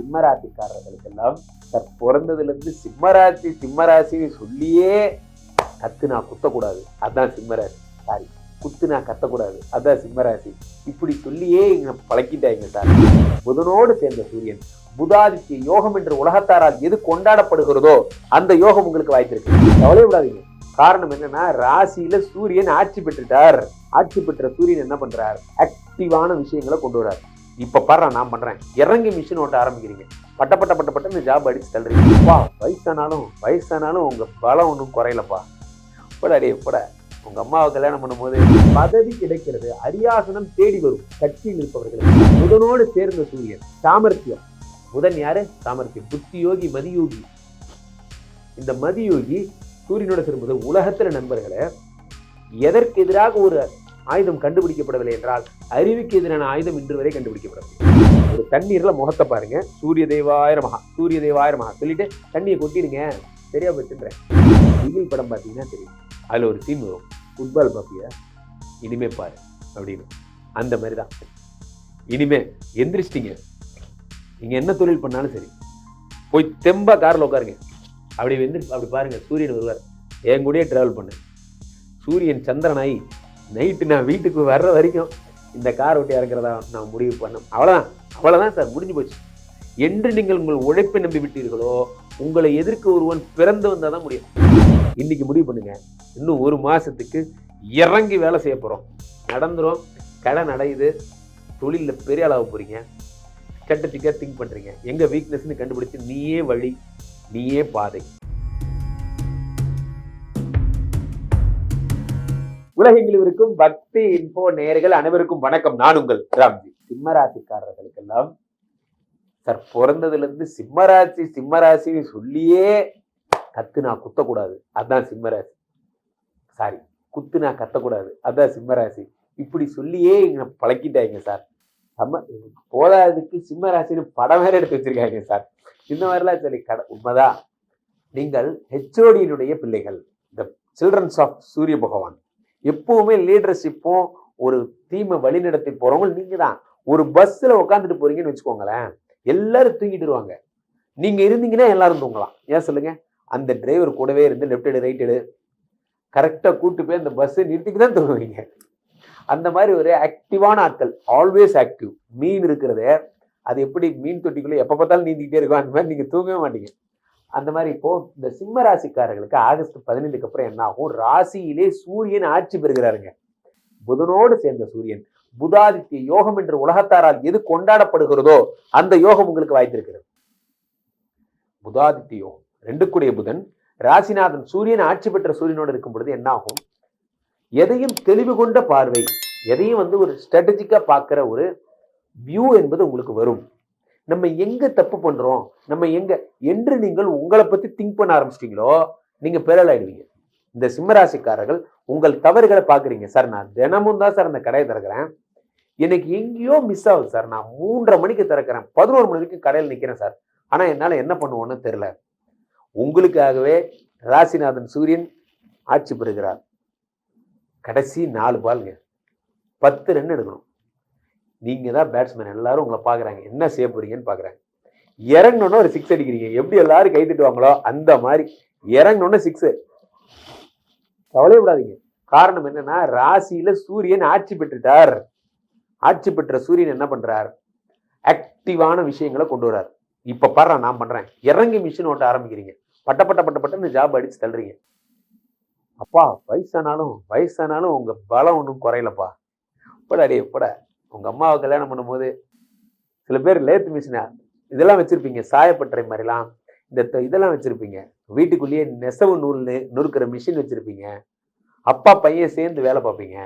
சிம்மராசிக்காரர்களுக்கெல்லாம் sir பிறந்ததுல இருந்து சிம்மராசி சிம்மராசின்னு சொல்லியே கத்து நான் குத்தக்கூடாது. அதான் சிம்மராசி. சாரி குத்து நான் கத்தக்கூடாது. அதான் சிம்மராசி. இப்படி சொல்லியே இங்க பழக்கிட்டாங்க சார் புதனோடு சேர்ந்த சூரியன் புதாதித்ய யோகம் என்று உலகத்தாரால் எது கொண்டாடப்படுகிறதோ அந்த யோகம் உங்களுக்கு வாய்ப்பிருக்கு. விடாதீங்க. காரணம் என்னன்னா ராசியில சூரியன் ஆட்சி பெற்றுட்டார். ஆட்சி பெற்ற சூரியன் என்ன பண்றார்? ஆக்டிவான விஷயங்களை கொண்டு வர்றார். இப்போ பாரு நான் பண்றேன். இறங்கி மிஷின் ஓட்ட ஆரம்பிக்கிறீங்க. பட்ட பட்ட பட்ட பட்டன்னு ஜாப் அடிச்சு தள்ளுறீங்க. அப்பா வயசானாலும் வயசானாலும் உங்க பலம் ஒன்றும் குறையலப்பா. போடா அடியே போட. உங்க அம்மாவை கல்யாணம் பண்ணும்போது பதவி கிடைக்கிறது அரியாசனம் தேடி வரும். கட்சியில் இருப்பவர்களுக்கு புதனோடு சேர்ந்த சூரியன் சாமர்த்தியம். புதன் யாரு? சாமர்த்தியம். புத்தி யோகி மதியோகி. இந்த மதியோகி சூரியனோட சேரும்போது உலகத்துல நண்பர்களை எதற்கு எதிராக ஒரு ஆயுதம் கண்டுபிடிக்கப்படவில்லை என்றால் அறிவுக்கு எதிரான ஆயுதம் இன்று வரை கண்டுபிடிக்கப்படவில்லை. ஒரு தண்ணீர்ல முகத்தை பாருங்க. சூரிய தேவாயிர மகா சூரிய தேவாயிர மகா சொல்லிட்டு தண்ணியை கொட்டிடுங்க. சரியா போச்சுன்றேன் வெயில் படம் பார்த்தீங்கன்னா தெரியும். அதில் ஒரு சீன் வரும். ஃபுட்பால் பாப்பிய இனிமே பாரு அப்படின்னு. அந்த மாதிரி தான் இனிமே எந்திரிச்சிட்டிங்க. நீங்கள் என்ன தொழில் பண்ணாலும் சரி போய் தெம்பா காரில் உட்காருங்க. அப்படி வந்து அப்படி பாருங்க. சூரியன் வருவார். என் கூடயே ட்ராவல் பண்ணு. சூரியன் சந்திரனாய் நைட்டு நான் வீட்டுக்கு வர்ற வரைக்கும் இந்த கார் ஓட்டி இறக்குறதா நான் முடிவு பண்ணேன் அவ்வளோதான் அவ்வளோதான் சார். முடிஞ்சு போச்சு. என்று நீங்கள் உங்கள் உழைப்பை நம்பி விட்டீர்களோ உங்களை எதிர்க்க ஒருவன் பிறந்து வந்தால் தான் முடியும். இன்னைக்கு முடிவு பண்ணுங்க. இன்னும் ஒரு மாதத்துக்கு இறங்கி வேலை செய்ய போகிறோம் நடந்துடும் கடை நடையுது. தொழிலில் பெரிய அளவு போகிறீங்க ஸ்ட்ராட்டஜிக்காக திங்க் பண்ணுறீங்க எங்கே வீக்னஸ்ன்னு கண்டுபிடிச்சி நீயே வழி நீயே பாதை. உலகெங்கிலும் இருக்கும் பக்தி இன்போ நேர்கள் அனைவருக்கும் வணக்கம். நான் உங்கள் ராம்ஜி. சிம்மராசிக்காரர்களுக்கெல்லாம் சார் பிறந்ததுலேருந்து சிம்மராசி சிம்மராசின்னு சொல்லியே கத்து நான் குத்தக்கூடாது. அதான் சிம்மராசி. சாரி குத்து நான் கத்தக்கூடாது. அதான் சிம்மராசி. இப்படி சொல்லியே எங்களை பழக்கிட்டாங்க சார். நம்ம போதாததுக்கு சிம்மராசின்னு படம் வேற எடுத்து வச்சிருக்காங்க சார். இந்த மாதிரிலாம் சரி கட உண்மைதான். நீங்கள் ஹெச்ஓடியினுடைய பிள்ளைகள். த சில்ட்ரன்ஸ் ஆஃப் சூரிய பகவான் எப்பவுமே லீடர்ஷிப்பும் ஒரு டீமை வழிநடத்தி போறவங்க நீங்க தான் ஒரு பஸ்ல உட்காந்துட்டு போறீங்கன்னு வச்சுக்கோங்களேன் எல்லாரும் தூங்கிட்டுருவாங்க நீங்க இருந்தீங்கன்னா எல்லாரும் தூங்கலாம். ஏன் சொல்லுங்க? அந்த டிரைவர் கூடவே இருந்து லெஃப்ட் எடு ரைட் எடு. கரெக்டாக கூட்டு போய் அந்த பஸ்ஸை நிறுத்திக்கு தான் தூங்குவீங்க. அந்த மாதிரி ஒரு ஆக்டிவான ஆட்கள் ஆல்வேஸ் ஆக்டிவ் மீன் இருக்கிறதே அது எப்படி மீன் தொட்டிக்குள்ளே எப்போ பார்த்தாலும் நீந்திக்கிட்டே இருக்கும். அந்த மாதிரி நீங்கள் தூங்கவே மாட்டீங்க. அந்த மாதிரி இப்போ இந்த சிம்ம ராசிக்காரர்களுக்கு ஆகஸ்ட் பதினைந்துக்கு அப்புறம் என்ன ஆகும்? ராசியிலே சூரியன் ஆட்சி பெறுகிறாருங்க. புதனோடு சேர்ந்த சூரியன் புதாதித்ய யோகம் என்று உலகத்தாரால் எது கொண்டாடப்படுகிறதோ அந்த யோகம் உங்களுக்கு வாய்த்திருக்கிறது புதாதித்ய யோகம் ரெண்டுக்குடைய புதன் ராசிநாதன் சூரியன் ஆட்சி பெற்ற சூரியனோடு இருக்கும் பொழுது என்ன ஆகும்? எதையும் தெளிவு கொண்ட பார்வை எதையும் வந்து ஒரு ஸ்ட்ராட்டஜிக்காக பார்க்குற ஒரு வியூ என்பது உங்களுக்கு வரும். நம்ம எங்க தப்பு பண்றோம்? நம்ம எங்க என்று நீங்கள் உங்களை பத்தி திங்க் பண்ண ஆரம்பிச்சிட்டீங்களோ நீங்க பேரல் ஆயிடுவீங்க. இந்த சிம்மராசிக்காரர்கள் உங்கள் தவறுகளை பாக்குறீங்க சார் நான் தினமும் தான் சார் அந்த கடையை திறக்கிறேன். எனக்கு எங்கேயோ மிஸ் ஆகுது சார். நான் மூன்றரை மணிக்கு திறக்கிறேன். பதினோரு மணிக்கு கடையில் நிக்கிறேன் சார். ஆனா என்னால என்ன பண்ணுவோன்னு தெரியல. உங்களுக்காகவே ராசிநாதன் சூரியன் ஆட்சி பெறுகிறார். கடைசி நாலு பால்ங்க. பத்து ரன் எடுக்கணும். நீங்கள் தான் பேட்ஸ்மேன் எல்லாரும் உங்களை பார்க்குறாங்க. என்ன செய்ய போறீங்கன்னு பார்க்குறாங்க. இறங்கணுன்னு ஒரு சிக்ஸ் அடிக்கிறீங்க. எப்படி எல்லாரும் கை தட்டுவாங்களோ அந்த மாதிரி இறங்கணுன்னு சிக்ஸு கவலையப்படாதீங்க காரணம் என்னன்னா ராசியில சூரியன் ஆட்சி பெற்றுட்டார். ஆட்சி பெற்ற சூரியன் என்ன பண்றார்? ஆக்டிவான விஷயங்களை கொண்டு வரார் இப்ப பாரு நான் பண்றேன். இறங்கி மிஷின் ஓட்ட ஆரம்பிக்கிறீங்க. பட்ட பட்ட பட்ட பட்டன்னு ஜாப் அடிச்சு தள்ளுறீங்க. அப்பா வயசானாலும் வயசானாலும் உங்க பலம் ஒன்றும் குறையலப்பா. போடா டே போட. உங்க அம்மாவை கல்யாணம் பண்ணும்போது சில பேர் லேத் மிஷினா இதெல்லாம் வச்சிருப்பீங்க சாயப்பட்டறை மாதிரிலாம். இந்த த- இதெல்லாம் வச்சிருப்பீங்க. வீட்டுக்குள்ளேயே நெசவு நூல் நொறுக்கிற மிஷின் வச்சிருப்பீங்க. அப்பா பையன் சேர்ந்து வேலை பார்ப்பீங்க.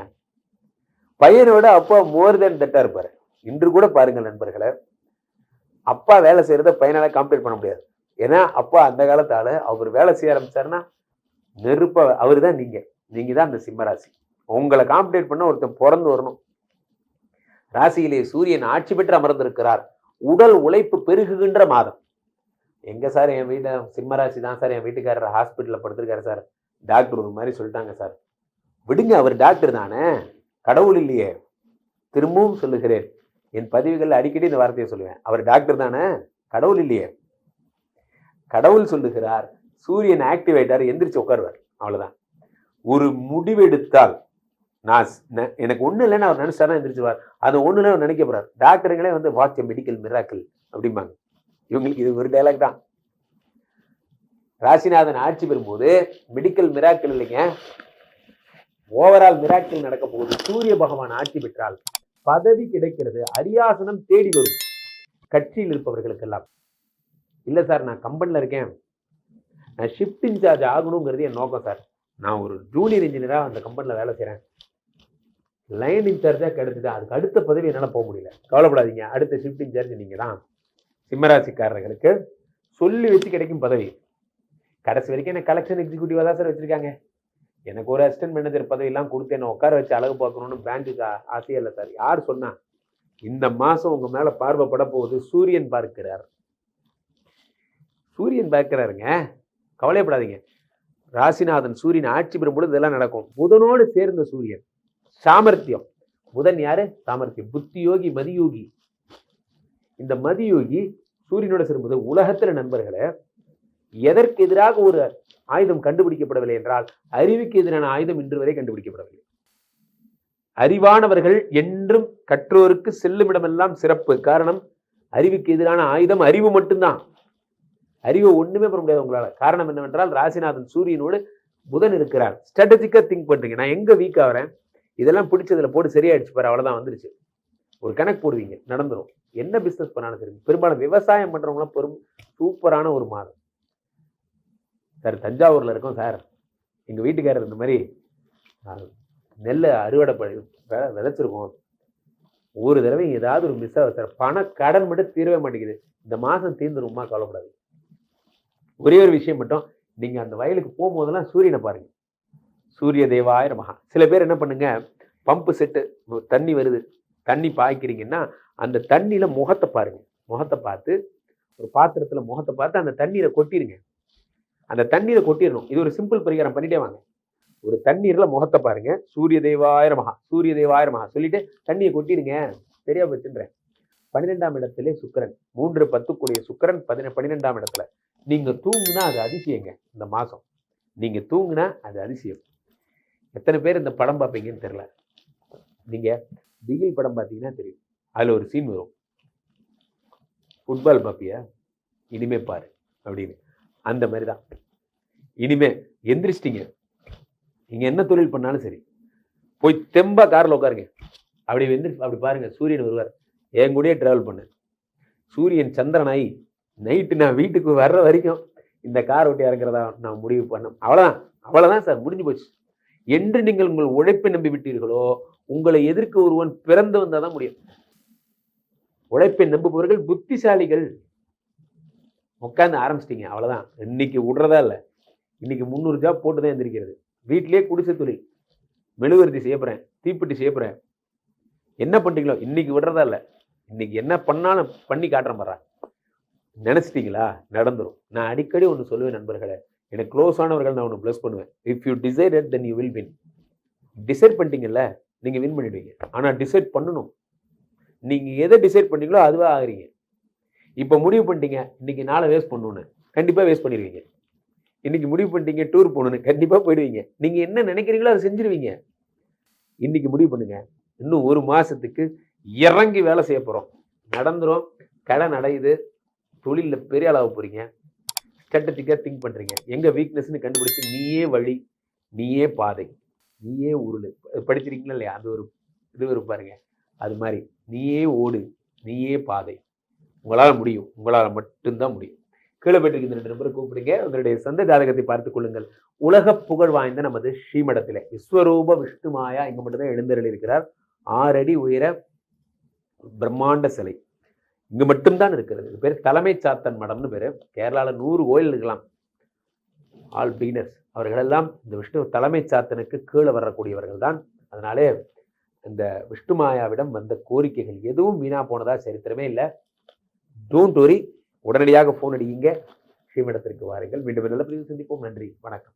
பையனோட அப்பா மோர் தென் தட்டா இருப்பாரு. இன்று கூட பாருங்கள் நண்பர்களை அப்பா வேலை செய்யறத பையனால காம்பேட் பண்ண முடியாது. ஏன்னா அப்பா அந்த காலத்தால அவர் வேலை செய்ய ஆரம்பிச்சாருன்னா நெருப்ப அவர் தான் நீங்க. நீங்க தான் அந்த சிம்மராசி உங்களை காம்படேட் பண்ண ஒருத்தன் பிறந்து வரணும். ராசியிலே சூரியன் ஆட்சி பெற்று அமர்ந்திருக்கிறார். உடல் உழைப்பு பெருகுகின்ற மாதம். எங்க சார் என் வீட்டை சிம்மராசி தான் சார். என் வீட்டுக்காரர் ஹாஸ்பிட்டலில் படுத்திருக்காரு சார். டாக்டர் ஒரு மாதிரி சொல்லிட்டாங்க சார். விடுங்க அவர் டாக்டர் தானே. கடவுள் இல்லையே. திரும்பவும் சொல்லுகிறேன். என் பதிவுகள் அடிக்கடி இந்த வார்த்தையை சொல்லுவேன். அவர் டாக்டர் தானே. கடவுள் இல்லையே. கடவுள் சொல்லுகிறார் சூரியன் ஆக்டிவேட்டார் எந்திரிச்சு உட்காருவார். அவ்வளோதான் ஒரு முடிவெடுத்தால் நான் எனக்கு ஒன்றும் இல்லைன்னு அவர் நினைச்சாரா எந்திரிச்சிருவார். அது ஒண்ணுல அவர் நினைக்க போறார். டாக்டருங்களே வந்து வாட்ச் மெடிக்கல் மிராக்கிள் அப்படிம்பாங்க. இவங்களுக்கு இது ஒரு டைலாக் தான். ராசிநாதன் ஆட்சி பெறும்போது மெடிக்கல் மிராக்கிள் இல்லைங்க. ஓவரால் மிராக்கிள் நடக்க போகுது. சூரிய பகவான் ஆட்சி பெற்றால் பதவி கிடைக்கிறது. அரியாசனம் தேடி வரும். கட்சியில் இருப்பவர்களுக்கெல்லாம். இல்லை சார் நான் கம்பெனியில் இருக்கேன். நான் ஷிஃப்ட் இன்சார்ஜ் ஆகணுங்கிறது என் நோக்கம் சார். நான் ஒரு ஜூனியர் இன்ஜினியராக அந்த கம்பெனியில் வேலை செய்கிறேன் லைன் இன்சார்ஜாக கிடைச்சது அதுக்கு அடுத்த பதவி என்னால் போக முடியல. கவலைப்படாதீங்க. அடுத்த ஷிஃப்ட் இன்சார்ஜ் நீங்கள் தான். சிம்மராசிக்காரர்களுக்கு சொல்லி வச்சு கிடைக்கும் பதவி. கடைசி வரைக்கும் என்ன கலெக்ஷன் எக்ஸிக்யூட்டிவாக தான் சார் வச்சுருக்காங்க. எனக்கு ஒரு அசிஸ்டன்ட் மேனேஜர் பதவியெல்லாம் கொடுத்து என்ன உட்கார வச்சு அழகு பார்க்கணும்னு பேங்க்குக்கு ஆசையே இல்லை சார் யார் சொன்னா இந்த மாதம் உங்கள் மேலே பார்வைப்பட போகுது சூரியன் பார்க்கிறார். சூரியன் பார்க்கிறாருங்க. கவலைப்படாதீங்க ராசிநாதன் சூரியன் ஆட்சி பெறும் பொழுது இதெல்லாம் நடக்கும். புதனோடு சேர்ந்த சூரியன். சாமர்த்தியம். புதன் யாரு? சாமர்த்தியம். புத்தி யோகி மதியோகி. இந்த மதியோகி சூரியனோட சேரும்போது உலகத்துல நண்பர்களை எதற்கு எதிராக ஒரு ஆயுதம் கண்டுபிடிக்கப்படவில்லை என்றால் அறிவுக்கு எதிரான ஆயுதம் இன்று வரை கண்டுபிடிக்கப்படவில்லை. அறிவானவர்கள் என்றும் கற்றோருக்கு செல்லும் இடமெல்லாம் சிறப்பு. காரணம் அறிவுக்கு எதிரான ஆயுதம் அறிவு மட்டும்தான். அறிவை ஒண்ணுமே பண்ண முடியாது உங்களால. காரணம் என்னவென்றால் ராசிநாதன் சூரியனோடு புதன் இருக்கிறார். ஸ்ட்ராட்டஜிக்கா திங்க் பண்றீங்க. நான் எங்க வீக் ஆகிறேன் இதெல்லாம் பிடிச்சதுல போட்டு சரியாயிடுச்சு பாரு அவ்வளோதான் வந்துருச்சு. ஒரு கணக்கு போடுவீங்க நடந்துடும் என்ன பிஸ்னஸ் பண்ணாலும் சரி பெரும்பாலும் விவசாயம் பண்ணுறவங்களாம் பெரும் சூப்பரான ஒரு மாதம் சார் தஞ்சாவூரில் இருக்கோம் சார். எங்கள் வீட்டுக்காரர் இந்த மாதிரி நெல்லை அறுவடை பண்ணி விதைச்சிருக்கோம். ஒரு தடவை ஏதாவது ஒரு மிஸ் ஆகுது சார் பண கடன் மட்டும் தீரவே மாட்டேங்குது. இந்த மாதம் தீர்ந்துருமா கவலைப்படாது ஒரே ஒரு விஷயம் மட்டும் நீங்கள் அந்த வயலுக்கு போகும்போதெல்லாம் சூரியனை பாருங்கள் சூரிய தேவாய நமஹா. சில பேர் என்ன பண்ணுங்க பம்பு செட்டு தண்ணி வருது தண்ணி பாய்க்கிறீங்கன்னா அந்த தண்ணியில் முகத்தை பாருங்க. முகத்தை பார்த்து ஒரு பாத்திரத்தில் முகத்தை பார்த்து அந்த தண்ணீரை கொட்டிடுங்க அந்த தண்ணீரை கொட்டிடணும். இது ஒரு சிம்பிள் பரிகாரம் பண்ணிட்டே வாங்க. ஒரு தண்ணீரில் முகத்தை பாருங்க. சூரிய தேவாயிர மகா சூரிய தேவாயிர மகா சொல்லிட்டு தண்ணியை கொட்டிடுங்க. சரியா போச்சுன்றேன். பன்னிரெண்டாம் இடத்துல சுக்கிரன் மூன்று பத்துக்குடைய சுக்கிரன் பதின பன்னிரெண்டாம் இடத்துல. நீங்கள் தூங்குனா அது அதிசயங்க இந்த மாதம் நீங்கள் தூங்குனா அது அதிசயம். எத்தனை பேர் இந்த படம் பார்ப்பீங்கன்னு தெரில நீங்கள் பிகில் படம் பார்த்தீங்கன்னா தெரியும். அதில் ஒரு சீன் வரும். ஃபுட்பால் பார்ப்பியா? இனிமே பாரு அப்படின்னு. அந்த மாதிரி தான். இனிமே எந்திரிச்சிட்டிங்க. நீங்கள் என்ன தொழில் பண்ணாலும் சரி போய் தெம்பா காரில் உட்காருங்க. அப்படி எந்திரி அப்படி பாருங்கள் சூரியன் வருவார். என் கூடயே ட்ராவல் பண்ணு. சூரியன் சந்திரனாய் நைட்டு நான் வீட்டுக்கு வர்ற வரைக்கும் இந்த கார் ஓட்டி இறங்குறதா நான் முடிவு பண்ணேன் அவ்வளோதான் அவ்வளோதான் சார் முடிஞ்சு போச்சு. என்று நீங்கள் உங்கள் உழைப்பை நம்பி விட்டீர்களோ உங்களை எதிர்க்க ஒருவன் பிறந்து வந்தால் தான் முடியும். உழைப்பை நம்புபவர்கள் புத்திசாலிகள். உட்காந்து ஆரம்பிச்சிட்டீங்க அவ்வளோதான் இன்னைக்கு விடுறதா இல்லை. இன்னைக்கு முந்நூறு ஜாப் போட்டு தான் எந்திரிக்கிறது. வீட்டிலேயே குடிசை தொழில். மெழுகுவர்த்தி செய்யப்படுறேன் தீப்பெட்டி செய்யப்படுறேன் என்ன பண்ணுறீங்களோ இன்னைக்கு விடுறதா இல்லை. இன்னைக்கு என்ன பண்ணாலும் பண்ணி காட்டுறேன் பாரு நினச்சிட்டிங்களா? நடந்துடும் நான் அடிக்கடி ஒன்று சொல்லுவேன் நண்பர்களே எனக்கு க்ளோஸ் ஆனவர்கள் நான் ஒன்று ப்ளஸ் பண்ணுவேன். If you decided then you will win decide பண்ணிட்டீங்கல்ல நீங்கள் வின் பண்ணிடுவீங்க. ஆனால் டிசைட் பண்ணணும். நீங்கள் எதை டிசைட் பண்ணீங்களோ அதுவாக ஆகுறீங்க. இப்போ முடிவு பண்ணிட்டீங்க இன்னைக்கு நாளை வேஸ்ட் பண்ணணுன்னு கண்டிப்பாக வேஸ்ட் பண்ணிடுவீங்க. இன்னைக்கு முடிவு பண்ணிட்டீங்க டூர் போகணுன்னு கண்டிப்பாக போயிடுவீங்க. நீங்கள் என்ன நினைக்கிறீங்களோ அதை செஞ்சிருவீங்க. இன்னைக்கு முடிவு பண்ணுங்க. இன்னும் ஒரு மாதத்துக்கு இறங்கி வேலை செய்ய போகிறோம் நடந்துடும் கடை அடையுது தொழிலில் பெரிய அளவு போகிறீங்க ஸ்ட்ராட்டஜிக்காக திங்க் பண்ணுறீங்க எங்கள் வீக்னஸ்னு கண்டுபிடிச்சி நீயே வழி நீயே பாதை நீயே உருளு படிச்சிருக்கீங்களா இல்லையா? அது ஒரு இது ஒரு பாருங்க. அது மாதிரி நீயே ஓடு நீயே பாதை. உங்களால் முடியும். உங்களால் மட்டும்தான் முடியும். கீழே போயிட்டு ரெண்டு நம்பரை கூப்பிடுங்க. உங்களுடைய சொந்த ஜாதகத்தை பார்த்துக் கொள்ளுங்கள். உலக புகழ் வாய்ந்த நமது ஸ்ரீமடத்தில். விஸ்வரூப விஷ்ணு மாயா இங்கே மட்டும்தான் எழுந்தருள் இருக்கிறார் ஆறடி உயர பிரம்மாண்ட சிலை. இங்கே மட்டும்தான் இருக்கிறது. இது பேர் தலைமை சாத்தன் மடம்னு பேர். கேரளாவில் நூறு கோயில் இருக்கலாம். ஆல் பிகினர்ஸ் அவர்களெல்லாம் இந்த விஷ்ணு தலைமை சாத்தனுக்கு கீழே வரக்கூடியவர்கள் தான். அதனாலே இந்த விஷ்ணு மாயாவிடம் வந்த கோரிக்கைகள் எதுவும் வீணாக போனதாக சரித்திரமே இல்லை. Don't worry. உடனடியாக ஃபோன் அடியுங்க. ஸ்ரீமடத்திற்கு வாருங்கள். மீண்டும் நல்ல பதிவு சந்திப்போம். நன்றி. வணக்கம்.